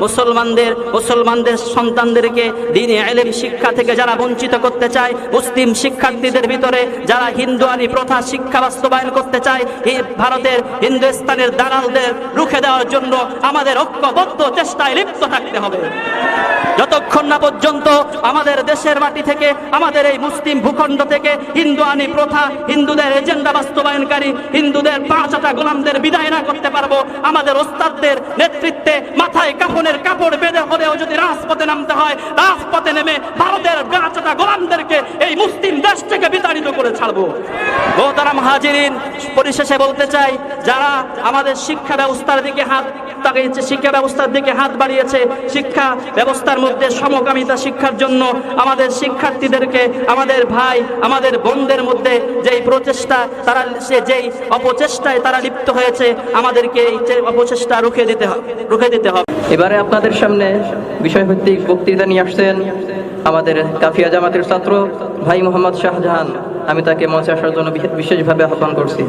মুসলমানদের মুসলমানদের সন্তানদেরকে দিনে এলেম শিক্ষা থেকে যারা বঞ্চিত করতে চায়, মুসলিম শিক্ষার্থীদের ভিতরে যারা হিন্দুয়ানি প্রথা শিক্ষা বাস্তবায়ন করতে চায় এই ভারতের হিন্দুস্তানের দালালদের রুখে দেওয়ার জন্য আমাদের ঐক্যবদ্ধ চেষ্টায় লিপ্ত থাকতে হবে। যতক্ষণ না পর্যন্ত আমাদের দেশের মাটি থেকে, আমাদের এই মুসলিম ভূখণ্ড থেকে হিন্দু আনি প্রথা, হিন্দুদের এজেন্ডা বাস্তবায়নকারী, হিন্দুদের পাঁচটা গোলামদের বিদায় না করতে পারব, আমাদের ওস্তাদদের নেতৃত্বে মাথায় কাফনের কাপড় বেঁধে হলেও যদি রাজপথে নামতে হয়, রাজপথে নেমে ভারতের পাঁচটা গোলামদেরকে এই মুসলিম দেশ থেকে বিতাড়িত করে ছাড়বো। মোহতারাম হাজিরিন, পরিশেষে বলতে চাই, যারা আমাদের শিক্ষা ব্যবস্থার দিকে হাত তাকিয়েছে, শিক্ষা ব্যবস্থার দিকে হাত বাড়িয়েছে, শিক্ষা ব্যবস্থার মধ্যে সমকামিতা শিক্ষার জন্য আমাদের শিক্ষার্থীদেরকে, আমাদের ভাই, আমাদের বোনদের মধ্যে যেই প্রচেষ্টা তারা, সে যেই অপচেষ্টায় তারা লিপ্ত হয়েছে, আমাদেরকে এই অপচেষ্টা রুখে দিতে হবে রুখে দিতে হবে। এবারে আপনাদের সামনে বিষয়ভিত্তিক বক্তৃতা নিয়ে আসছেন আমাদের কাফিয়া জামাতের ছাত্র ভাই মোহাম্মদ শাহজাহান। আমি তাকে মঞ্চে আসার জন্য বিশেষভাবে আহ্বান করছি।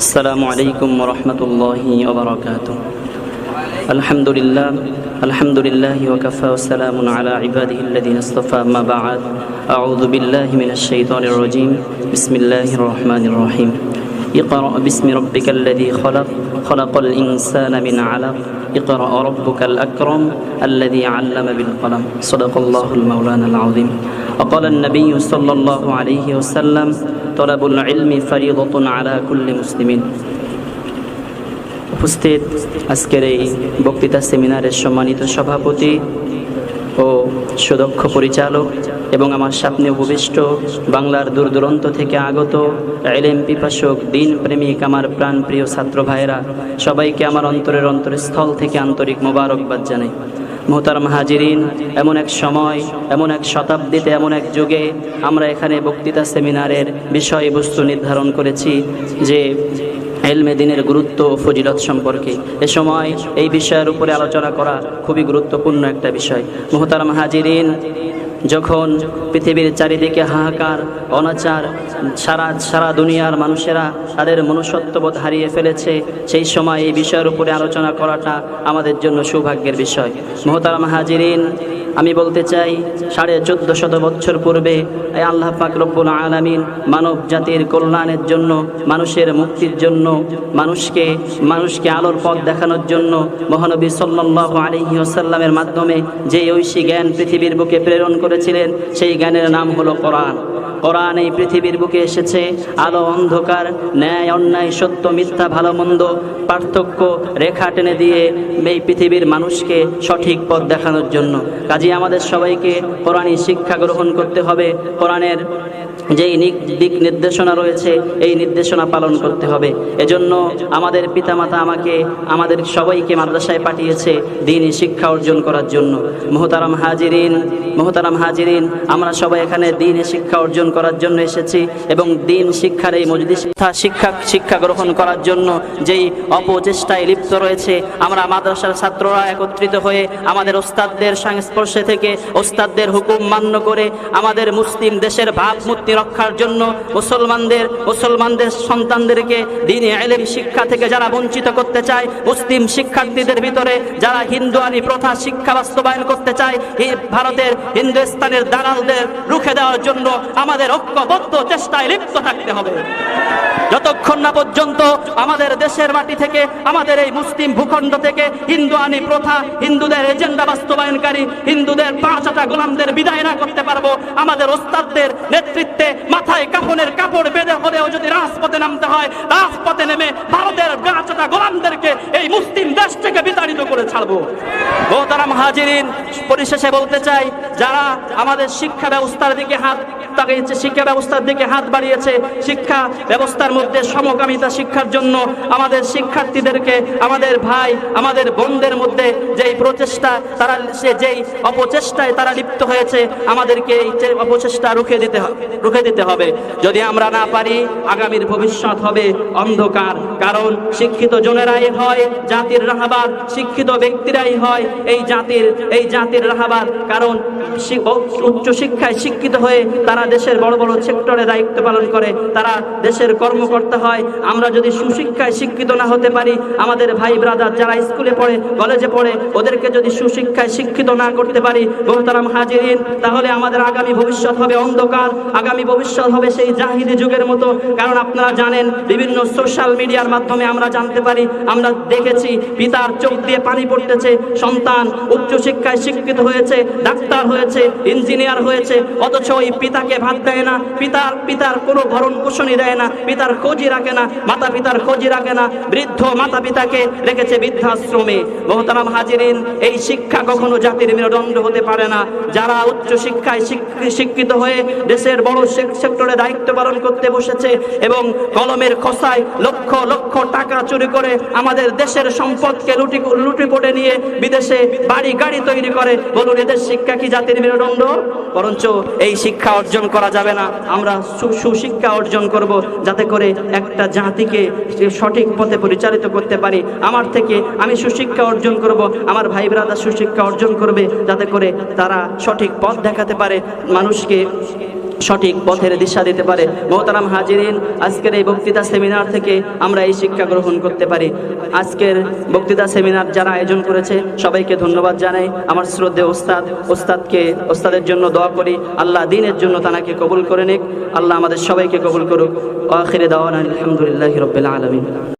আসসালামু আলাইকুম রহমতুল্লাহ আলহামদুলিল্লাহ। الحمد لله وكفى وسلام على عباده الذين اصطفى ما بعد. أعوذ بالله من الشيطان الرجيم. بسم الله الرحمن الرحيم. اقرأ باسم ربك الذي خلق. خلق الإنسان من علق. اقرأ ربك الأكرم الذي علم بالقلم. صدق الله المولانا العظيم. وقال النبي صلى الله عليه وسلم طلب العلم فريضة على كل مسلم উপস্থিত আজকের এই বক্তৃতা সেমিনারের সম্মানিত সভাপতি ও সুদক্ষ পরিচালক এবং আমার সামনে উপবিষ্ট বাংলার দূর দূরান্ত থেকে আগত এলএম পিপাসক দিন প্রেমিক আমার প্রাণ প্রিয় ছাত্র ভাইয়েরা, সবাইকে আমার অন্তরের অন্তরস্থল থেকে আন্তরিক মোবারকবাদ জানাই। মোহতারাম হাজিরিন, এমন এক সময়, এমন এক শতাব্দীতে, এমন এক যুগে আমরা এখানে বক্তৃতা সেমিনারের বিষয়বস্তু নির্ধারণ করেছি যে এলমে দিনের গুরুত্ব ও ফজিলত সম্পর্কে। এ সময় এই বিষয়ের উপরে আলোচনা করা খুবই গুরুত্বপূর্ণ একটা বিষয়। মোহতারাম হাজিরিন, যখন পৃথিবীর চারিদিকে হাহাকার, অনাচার, সারা সারা দুনিয়ার মানুষেরা তাদের মনুষ্যত্ববোধ হারিয়ে ফেলেছে, সেই সময় এই বিষয়ের উপরে আলোচনা করাটা আমাদের জন্য সৌভাগ্যের বিষয়। মোহতারাম হাজিরিন আমি বলতে চাই, সাড়ে চোদ্দ শত বছর পূর্বে আল্লাহ রব্বুল আলামিন মানব জাতির কল্যাণের জন্য, মানুষের মুক্তির জন্য, মানুষকে মানুষকে আলোর পথ দেখানোর জন্য মহানবী সাল্লাহ আলহি আসাল্লামের মাধ্যমে যে ঐশী জ্ঞান পৃথিবীর বুকে প্রেরণ করেছিলেন, সেই জ্ঞানের নাম হলো কোরআন। কোরআন এই পৃথিবীর বুকে এসেছে। আলো, অন্ধকার, ন্যায়, অন্যায়, সত্য, মিথ্যা, ভালো, মন্দ, পার্থক্য, রেখা টেনে দিয়ে এই পৃথিবীর মানুষকে সঠিক পথ দেখানোর জন্য। কাজে আমাদের সবাইকে কোরআনই শিক্ষা গ্রহণ করতে হবে। কোরআনের যেই দিক নির্দেশনা রয়েছে, এই নির্দেশনা পালন করতে হবে। এজন্য আমাদের পিতামাতা আমাকে, আমাদের সবাইকে মাদ্রাসায় পাঠিয়েছে দিনই শিক্ষা অর্জন করার জন্য। মোহতারাম হাজিরিন মোহতারাম হাজিরিন, আমরা সবাই এখানে দিনে শিক্ষা অর্জন করার জন্য এসেছি এবং দিন শিক্ষার এই মজলিস শিক্ষা শিক্ষা গ্রহণ করার জন্য যেই অপচেষ্টায় লিপ্ত রয়েছে, আমরা মাদ্রাসার ছাত্ররা একত্রিত হয়ে আমাদের ওস্তাদদের সংস্পর্শে থেকে ওস্তাদদের হুকুম মান্য করে আমাদের মুসলিম দেশের ভাবমূর্তি রক্ষার জন্য মুসলমানদের মুসলমানদের সন্তানদেরকে দিনে এলেম শিক্ষা থেকে যারা বঞ্চিত করতে চায়, মুসলিম শিক্ষার্থীদের ভিতরে যারা হিন্দু হিন্দুয়ানি প্রথা শিক্ষা বাস্তবায়ন করতে চায় ভারতের, হিন্দুস্তানের দালালদের রুখে দেওয়ার জন্য আমাদের ঐক্যবদ্ধ চেষ্টায় লিপ্ত থাকতে হবে। যতক্ষণ না পর্যন্ত আমাদের দেশের মাটি থেকে, আমাদের এই মুসলিম ভূখণ্ড থেকে হিন্দু আনি প্রথা, হিন্দুদের এজেন্ডা বাস্তবায়নকারী, হিন্দুদের পাঁচটা গোলামদের বিদায় না করতে পারব, আমাদের ওস্তাদদের নেতৃত্বে মাথায় কাফনের কাপড় বেঁধে হলেও যদি রাজপথে নামতে হয়, রাজপথে নেমে ভারতের পাঁচটা গোলামদেরকে এই মুসলিম দেশ থেকে বিতাড়িত করে ছাড়বো। মোহতারাম হাজিরিন পরিশেষে বলতে চাই, যারা আমাদের শিক্ষা ব্যবস্থার দিকে হাত তাকিয়েছে শিক্ষা ব্যবস্থার দিকে হাত বাড়িয়েছে, শিক্ষা ব্যবস্থার মধ্যে সমকামিতা শিক্ষার জন্য আমাদের শিক্ষার্থীদেরকে, আমাদের ভাই, আমাদের বোনদের মধ্যে যেই প্রচেষ্টা তারা সে যেই অপচেষ্টায় তারা লিপ্ত হয়েছে, আমাদেরকে এই অপচেষ্টা রুখে দিতে রুখে দিতে হবে। যদি আমরা না পারি, আগামীর ভবিষ্যৎ হবে অন্ধকার। কারণ শিক্ষিত জনেরাই হয় জাতির রাহাবার শিক্ষিত ব্যক্তিরাই হয় এই জাতির এই জাতির রাহাবার কারণ উচ্চ শিক্ষায় শিক্ষিত হয়ে তারা তারা দেশের বড় বড় সেক্টরে দায়িত্ব পালন করে, তারা দেশের কর্মকর্তা হয়। আমরা যদি সুশিক্ষায় শিক্ষিত না হতে পারি, আমাদের ভাই ব্রাদার যারা স্কুলে পড়ে, কলেজে পড়ে, ওদেরকে যদি সুশিক্ষায় শিক্ষিত না করতে পারি, মোহতারাম হাজিরিন, তাহলে আমাদের আগামী ভবিষ্যৎ হবে অন্ধকার। আগামী ভবিষ্যৎ হবে সেই জাহিদি যুগের মতো। কারণ আপনারা জানেন, বিভিন্ন সোশ্যাল মিডিয়ার মাধ্যমে আমরা জানতে পারি, আমরা দেখেছি পিতার চোখ দিয়ে পানি পড়তেছে, সন্তান উচ্চশিক্ষায় শিক্ষিত হয়েছে, ডাক্তার হয়েছে, ইঞ্জিনিয়ার হয়েছে, অথচ ওই পিতাকে ভাত দেয় না, পিতার পিতার কোনো ভরণ পোষণই দেয় না, পিতার খোঁজই রাখে না মাতা পিতার খোঁজই রাখে না, বৃদ্ধ মাতা পিতাকে রেখেছে বৃদ্ধাশ্রমে। মোহতারাম হাজিরিন, এই শিক্ষা কখনো জাতির মেরুদণ্ড হতে পারে না। যারা উচ্চ শিক্ষায় শিক্ষিত হয়ে দেশের বড় সেক্টরে দায়িত্ব পালন করতে বসেছে এবং কলমের খসায় লক্ষ লক্ষ টাকা চুরি করে আমাদের দেশের সম্পদকে লুটি লুটিপটে নিয়ে বিদেশে বাড়ি গাড়ি তৈরি করে। বলুন, এদের শিক্ষা কি জাতির মেরুদণ্ড? বরঞ্চ এই শিক্ষা অর্জন করা যাবে না। আমরা সুশিক্ষা অর্জন করব যাতে করে একটা জাতিকে সঠিক পথে পরিচালিত করতে পারি। আমার থেকে আমি সুশিক্ষা অর্জন করব, আমার ভাই ব্রাদার সুশিক্ষা অর্জন করবে যাতে করে তারা সঠিক পথ দেখাতে পারে, মানুষকে সঠিক পথের দিশা দিতে পারে। মোহতারাম হাজিরিন, আজকের এই বক্তৃতা সেমিনার থেকে আমরা এই শিক্ষা গ্রহণ করতে পারি। আজকের বক্তৃতা সেমিনার যারা আয়োজন করেছে, সবাইকে ধন্যবাদ জানাই। আমার শ্রদ্ধে ওস্তাদ, ওস্তাদকে, ওস্তাদের জন্য দোয়া করি। আল্লাহ দিনের জন্য তানাকে কবুল করে নিক। আল্লাহ আমাদের সবাইকে কবুল করুক। আখিরে দাওয়ান আলহামদুলিল্লাহ রবিল আলমিন।